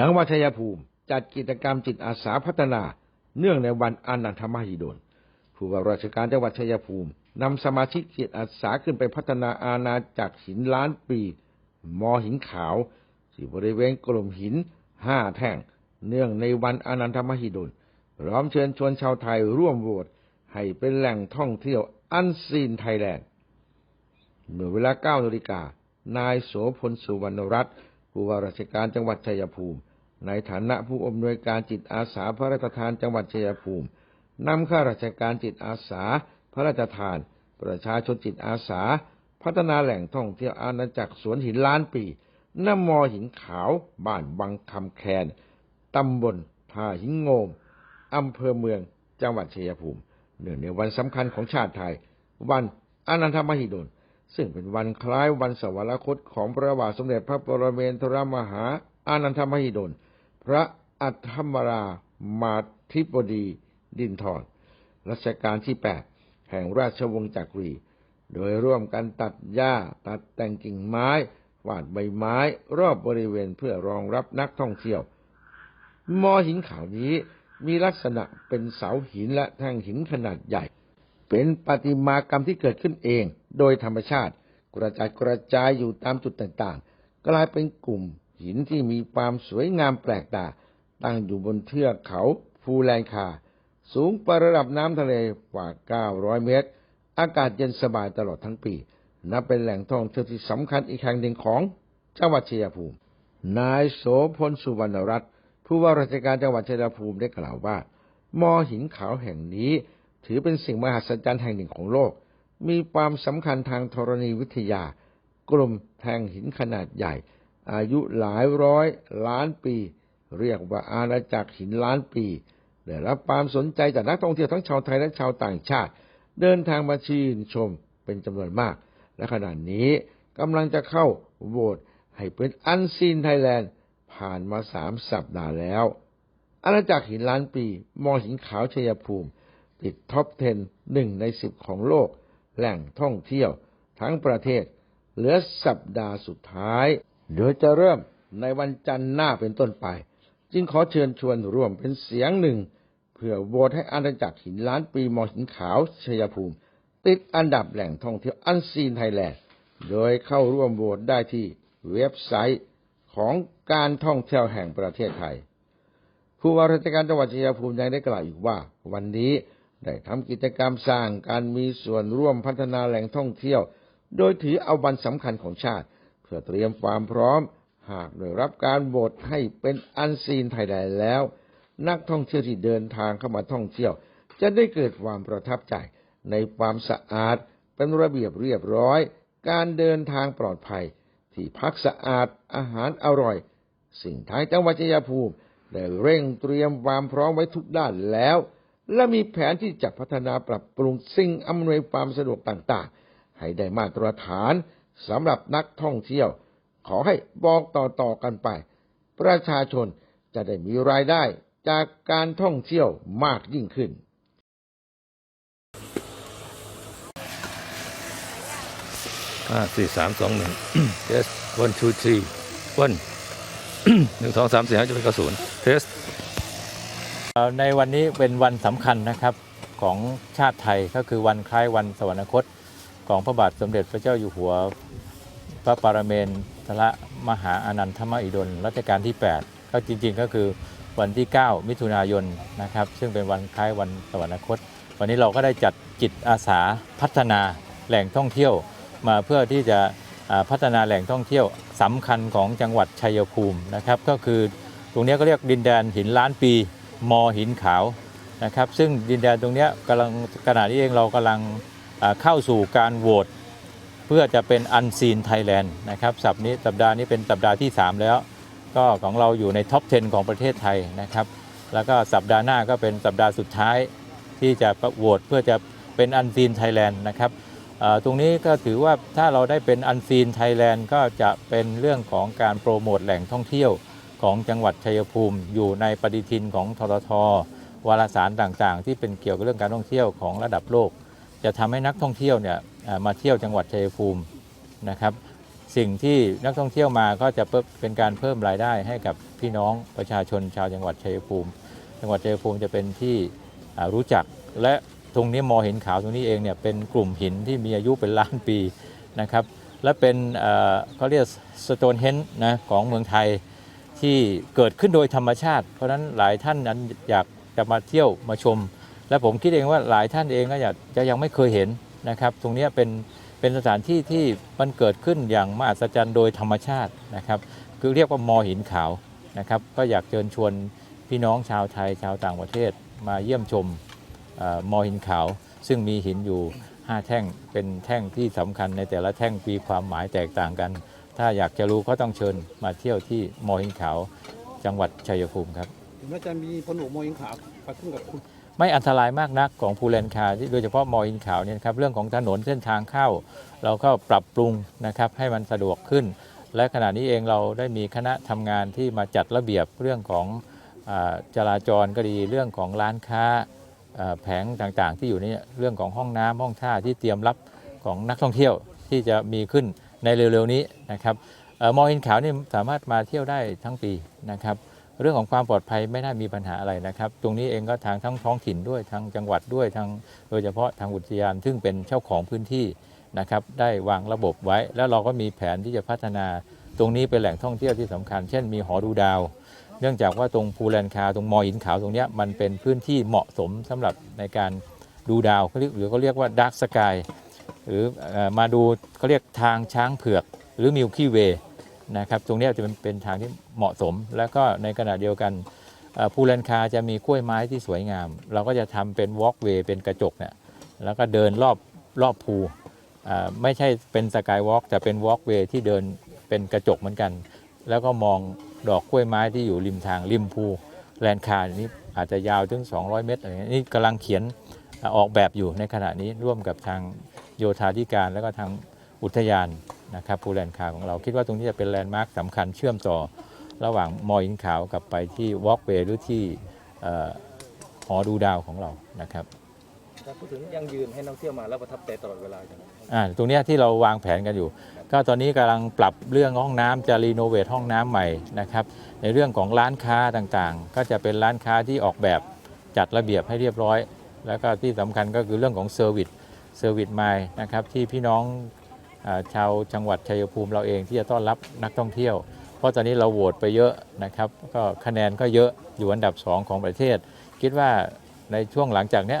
จังหวัดชัยภูมิ จัดกิจกรรมจิตอาสาพัฒนา เนื่องในวันอนันทมหิดลผู้ว่าราชการจังหวัดชัยภูมินำสมาชิกจิตอาสาขึ้นไปพัฒนาอาณาจักรหินล้านปี มอหินขาวที่บริเวณกลุ่มหินห้าแท่ง เนื่องในวันอนันทมหิดลพร้อมเชิญชวนชาวไทยร่วมโหวตให้เป็นแหล่งท่องเที่ยวอันซีนไทยแลนด์เมื่อเวลา9นาฬิกานายโสพลสุวรรณรัตน์ผู้ว่าราชการจังหวัดชัยภูมิ ในฐานะผู้อำนวยการจิตอาสาพระราชทานจังหวัดชัยภูมินำข้าราชการจิตอาสา พระราชทาน ประชาชนจิตอาสา พัฒนาแหล่งท่องเที่ยวอาณาจักรสวนหินล้านปีนมอหินขาวบ้านบังคำแคนตำบลท่าหินโงมอำเภอเมืองจังหวัดชัยภูมิเนื่องในวันสำคัญของชาติไทย วันอานันทมหิดลซึ่งเป็นวันคล้ายวันสวรรคตของพระบาทสมเด็จพระปรเมนทรมหาอานันทมหิดล พระอัฏฐมรามาธิบดีดินทรรัชกาลที่8แห่งราชวงศ์จักรี โดยร่วมกันตัดหญ้าตัดแต่งกิ่งไม้วาดใบไม้รอบบริเวณเพื่อรองรับนักท่องเที่ยว มอหินขาวนี้มีลักษณะเป็นเสาหินและแท่งหินขนาดใหญ่ เป็นประติมากรรมที่เกิดขึ้นเองโดยธรรมชาติ กระจายกระจายอยู่ตามจุดต่างๆ กลายเป็นกลุ่ม หินที่มีความสวยงามแปลกตาตั้งอยู่บนเทือกเขาภูแลนคา สูงประดับน้ำทะเลกว่า 900 เมตร อากาศเย็นสบายตลอดทั้งปี นับเป็นแหล่งท่องเที่ยวที่สำคัญอีกแห่งหนึ่งของจังหวัดชัยภูมิ นายโสพลสุวรรณรัตน์ผู้ว่าราชการจังหวัดชัยภูมิได้กล่าวว่า มอหินขาวแห่งนี้ ถือเป็นสิ่งมหัศจรรย์แห่งหนึ่งของโลก มีความสำคัญทางธรณีวิทยา กลุ่มแท่งหินขนาดใหญ่ อายุหลายร้อยล้านปี เรียกว่าอาณาจักรหินล้านปี ได้รับความสนใจจากนักท่องเที่ยวทั้งชาวไทยและชาวต่างชาติ เดินทางมาชื่นชมเป็นจำนวนมาก และขณะนี้กำลังจะเข้าโหวตให้เป็นอันซีนไทยแลนด์ผ่านมาสามสัปดาห์แล้ว อาณาจักรหินล้านปี มอหินขาวชัยภูมิ ติดท็อป 10 หนึ่งในสิบของโลก แหล่งท่องเที่ยวทั้งประเทศ เหลือสัปดาห์สุดท้าย โดยจะเริ่มในวันจันทร์หน้าเป็นต้นไป จึงขอเชิญชวนร่วมเป็นเสียงหนึ่ง เพื่อโหวตให้อาณาจักรหินล้านปีมอหินขาวชัยภูมิ ติดอันดับแหล่งท่องเที่ยวอันซีนไทยแลนด์โดยเข้าร่วมโหวตได้ที่เว็บไซต์ของการท่องเที่ยวแห่งประเทศไทย ผู้ว่าราชการจังหวัดชัยภูมิยังได้กล่าวอีกว่า วันนี้ได้ทำกิจกรรมสร้างการมีส่วนร่วมพัฒนาแหล่งท่องเที่ยว โดยถือเอาวันสำคัญของชาติ พื่อเตรียมความพร้อม หากได้รับการโหวตให้เป็นอันซีนไทยแลนด์แล้ว นักท่องเที่ยวที่เดินทางเข้ามาท่องเที่ยว จะได้เกิดความประทับใจ ในความสะอาดเป็นระเบียบเรียบร้อย การเดินทางปลอดภัย ที่พักสะอาดอาหารอร่อย สิ่งทางจังหวัดชัยภูมิได้เร่งเตรียมความพร้อมไว้ทุกด้านแล้ว และมีแผนที่จะพัฒนาปรับปรุงสิ่งอำนวยความสะดวกต่างๆ ให้ได้มาตรฐาน สำหรับนักท่องเที่ยว ขอให้บอกต่อๆกันไป ประชาชนจะได้มีรายได้จากการท่องเที่ยวมากยิ่งขึ้น ห้าสี่สามสองหนึ่งเทสวันทูทีวันหนึ่งสองสามสี่ห้าจะเป็นกระสุนเทสเอ่อในวันนี้เป็นวันสำคัญนะครับของชาติไทยก็คือวันคล้ายวันสวรรคต ของพระบาทสมเด็จพระเจ้าอยู่หัว พระปรเมนทรมหาอนันทมหิดลรัชกาลที่ 8 ก็จริงๆก็คือวันที่ 9 มิถุนายนนะครับ ซึ่งเป็นวันคล้ายวันสวรรคต วันนี้เราก็ได้จัดจิตอาสาพัฒนาแหล่งท่องเที่ยวมาเพื่อที่จะพัฒนาแหล่งท่องเที่ยวสำคัญของจังหวัดชัยภูมินะครับ ก็คือตรงนี้ก็เรียกดินแดนหินล้านปี มอหินขาวนะครับ ซึ่งดินแดนตรงนี้กำลังขณะนี้เองเรากำลังเข้าสู่การโหวต พื่อจะเป็นอันซีนไทยแลนด์นะครับสัปนี้สัปดาห์นี้เป็นสัปดาห์ที่ 3 แล้ว ก็ของเราอยู่ในท็อป 10 ของประเทศไทยนะครับ แล้วก็สัปดาห์หน้าก็เป็นสัปดาห์สุดท้ายที่จะประโหวตเพื่อจะเป็นอันซีนไทยแลนด์นะครับตรงนี้ก็ถือว่าถ้าเราได้เป็นอันซีนไทยแลนด์ก็จะเป็นเรื่องของการโปรโมทแหล่งท่องเที่ยวของจังหวัดชัยภูมิ อยู่ในปฏิทินของทรทวารสารต่างๆ ที่เป็นเกี่ยวกับเรื่องการท่องเที่ยวของระดับโลก จะทำให้นักท่องเที่ยวเนี่ย มาเที่ยวจังหวัดชัยภูมินะครับ สิ่งที่นักท่องเที่ยวมาก็จะเพิ่มเป็นการเพิ่มรายได้ให้กับพี่น้องประชาชนชาวจังหวัดชัยภูมิ จังหวัดชัยภูมิจะเป็นที่รู้จักและตรงนี้มอหินขาวตรงนี้เองเนี่ยเป็นกลุ่มหินที่มีอายุเป็นล้านปีนะครับและเป็นเขาเรียกสโตนเฮนนะของเมืองไทยที่เกิดขึ้นโดยธรรมชาติ เพราะฉะนั้นหลายท่านนั้นอยากจะมาเที่ยวมาชม และผมคิดเองว่าหลายท่านเองก็อยากจะยังไม่เคยเห็น นะครับตรงนี้เป็นเป็นสถานที่ที่มันเกิดขึ้นอย่างมหัศจรรย์โดยธรรมชาตินะครับ คือเรียกว่ามอหินขาวนะครับก็อยากเชิญชวนพี่น้องชาวไทยชาวต่างประเทศมาเยี่ยมชมอมอหินขาว ซึ่งมีหินอยู่ 5 แท่งเป็นแท่งที่สำคัญในแต่ละแท่งมีความหมายแตกต่างกัน ถ้าอยากจะรู้ก็ต้องเชิญมาเที่ยวที่มอหินขาวจังหวัดชัยภูมิครับถึงแม้จะมีพลหนูโมยิงขาวไปขึ้นกับคุณ ไม่อันตรายมากนักของภูแลนคาโดยเฉพาะมออินขาวเนี่ยครับเรื่องของถนนเส้นทางเข้า เราก็ปรับปรุงนะครับให้มันสะดวกขึ้น และขณะนี้เองเราได้มีคณะทำงานที่มาจัดระเบียบเรื่องของอจราจรก็ดีเรื่องของร้านค้าแผงต่างๆ ที่อยู่นี่เรื่องของห้องน้ำห้องท่าที่เตรียมรับของนักท่องเที่ยวที่จะมีขึ้นในเร็วๆนี้นะครับออมออินขาวนี่สามารถมาเที่ยวได้ทั้งปีนะครับ เรื่องของความปลอดภัยไม่น่ามีปัญหาอะไรนะครับ ตรงนี้เองก็ทางทั้งท้องถิ่นด้วยทางจังหวัดด้วยทางโดยเฉพาะทางอุทยานซึ่งเป็นเจ้าของพื้นที่นะครับได้วางระบบไว้ แล้วเราก็มีแผนที่จะพัฒนา ตรงนี้เป็นแหล่งท่องเที่ยวที่สำคัญ เช่นมีหอดูดาว เนื่องจากว่าตรงภูแลนคาตรงมอหินขาวตรงนี้มันเป็นพื้นที่เหมาะสมสำหรับในการดูดาวหรือเขาเรียกว่าดาร์กสกายหรือมาดูเขาเรียกทางช้างเผือก หรือมิลคีเวย นะครับตรงนี้จะเป็นเป็นทางที่เหมาะสม แล้วก็ในขณะเดียวกันภูแลนคาจะมีกล้วยไม้ที่สวยงาม เราก็จะทำเป็นวอล์กเวย์เป็นกระจกเนี่ยแล้วก็เดินรอบรอบภูไม่ใช่เป็นสกายวอล์กแต่เป็นวอล์กเวย์ที่เดินเป็นกระจกเหมือนกัน แล้วก็มองดอกกล้วยไม้ที่อยู่ริมทางริมภูแลนคานี้อาจจะยาวถึง 200 เมตรอะไรเงี้นี่กำลังเขียนอออกแบบอยู่ในขณะนี้ร่วมกับทางโยธาธิการแล้วก็ทาง อุทยานนะครับภูแลนด์คาของเราคิดว่าตรงนี้จะเป็นแลนด์มาร์คสำคัญเชื่อมต่อระหว่างมออินขาวกับไปที่วอล์กเวย์หรือที่เอ่อหอดูดาวของเรานะครับถ้าพูดถึงยังยืนให้นักท่องเที่ยวมาแล้วประทับใจตลอดเวลาอย่างนั้นอ่าตรงเนี้ยที่เราวางแผนกันอยู่ ก็ตอนนี้กำลังปรับเรื่องห้องน้ำจะรีโนเวทห้องน้ำใหม่นะครับในเรื่องของร้านค้าต่างๆ ก็จะเป็นร้านค้าที่ออกแบบจัดระเบียบให้เรียบร้อย แล้วก็ที่สำคัญก็คือเรื่องของเซอร์วิสเซอร์วิสไมล์นะครับที่พี่น้องอา ชาวจังหวัดชัยภูมิเราเองที่จะต้อนรับนักท่องเที่ยว เพราะตอนนี้เราโหวตไปเยอะนะครับ ก็คะแนนก็เยอะอยู่อันดับ 2 ของประเทศ คิดว่าในช่วงหลังจากนี้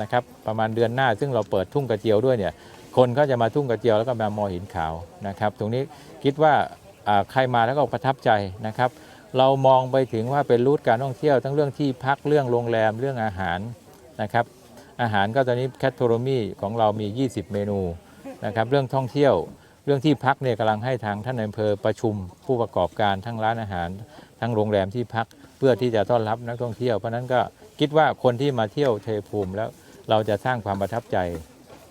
นะครับประมาณเดือนหน้าซึ่งเราเปิดทุ่งกระเจียวด้วยเนี่ยคนก็จะมาทุ่งกระเจียวแล้วก็มามอหินขาวนะครับ ตรงนี้คิดว่าใครมาแล้วก็ประทับใจนะครับ เรามองไปถึงว่าเป็นรูทการท่องเที่ยว ทั้งเรื่องที่พักเรื่องโรงแรมเรื่องอาหารนะครับ อาหารก็ตอนนี้แคทโทรมีของเรามี 20 เมนู นะครับเรื่องท่องเที่ยวเรื่องที่พักเนี่ยกำลังให้ทางท่านนายอำเภอประชุมผู้ประกอบการทั้งร้านอาหาร ทั้งโรงแรมที่พักเพื่อที่จะต้อนรับนักท่องเที่ยว เพราะนั้นก็คิดว่าคนที่มาเที่ยวชัยภูมิแล้วเราจะสร้างความประทับใจ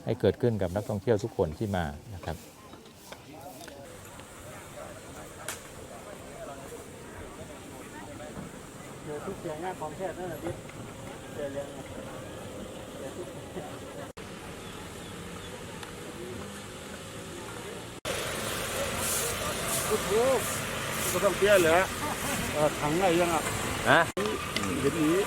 ให้เกิดขึ้นกับนักท่องเที่ยวทุกคนที่มานะครับทุกอย่างงาของแท้นั่นแหละดิเจรื่อ งโอ้โหก็ต้องเตี้ยเหรอเออถังไหนยังอะฮะเห็นนี้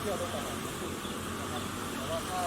เที่ยวด้วยกันนะครับแต่ว่าก็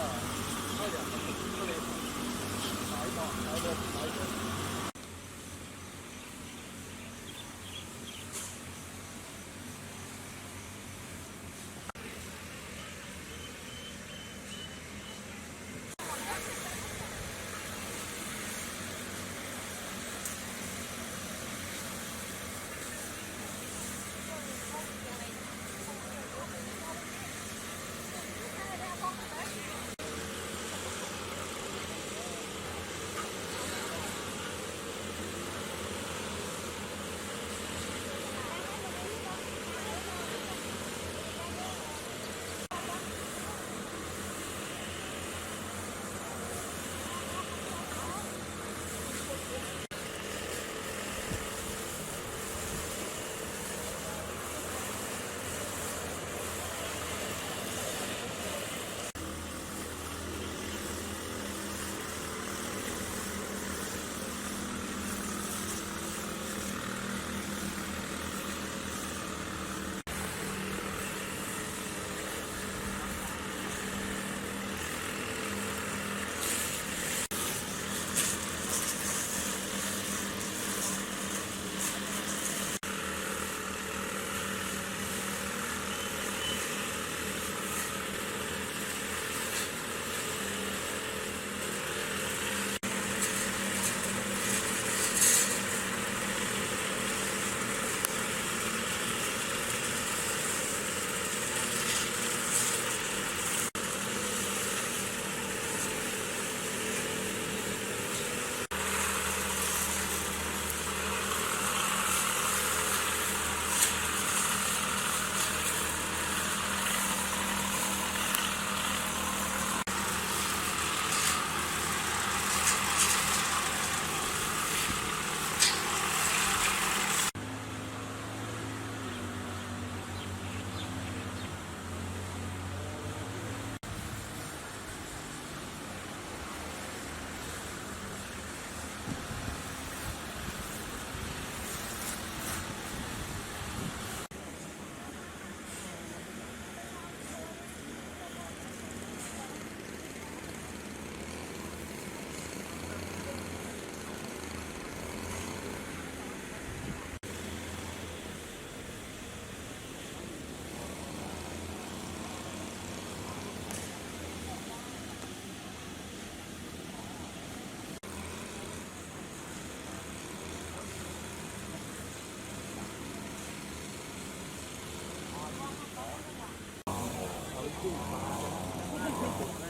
ตัวมั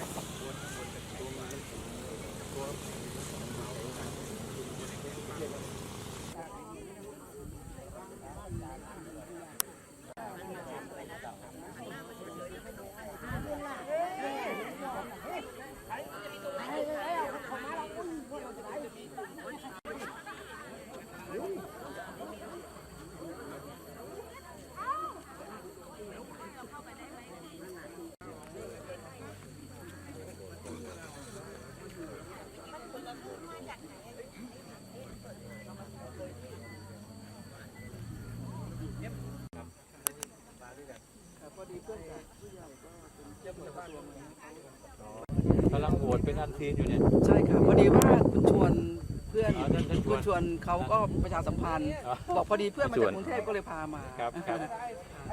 น กำลังโหวตเป็นอันซีนอยู่เนี่ย ใช่ค่ะพอดีว่าคุณชวนเพื่อนอ๋อท่านท่านชวนคุณชวนเขาก็ประชาสัมพันธ์ อ๋อ บอกพอดีเพื่อนมาชวจานกกรุงเทพก็เลยพามา ครับครับ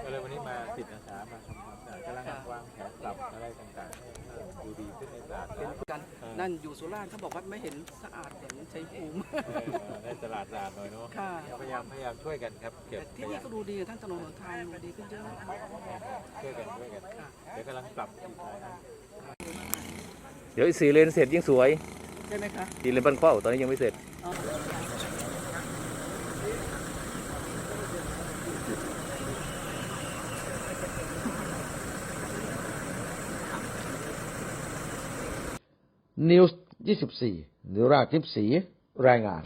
ก็เลยวันนี้มาจิตอาสามาทำความสะอาดกำลังวางแผนปรับอะไรต่างๆให้ ดูดีขึ้นในตลาดเป็นนะกันเออนั่นอยู่สุราษฎร์เขาบอกว่าไม่เห็นสะอาดเหมือนชัยภูมิเออในตลาดตลาดหน่อยเนาะค่ะพยายามพยายามช่วยกันครับเก็บแต่ที่นี่ก็ดูดีทั้งถนนหนทางดีขึ้นเยอะช่วยกันช่วยกันเดี๋ยวกำลังปรับดีไซน์ให้เดี๋ยวอีกสี่เลนเสร็จยิ่งสวยใช่ไหมคะสี่เลนบันเข้าตอนนี้ยังไม่เสร็จ นิวส์ 24 หรือราชทิพสีรายงาน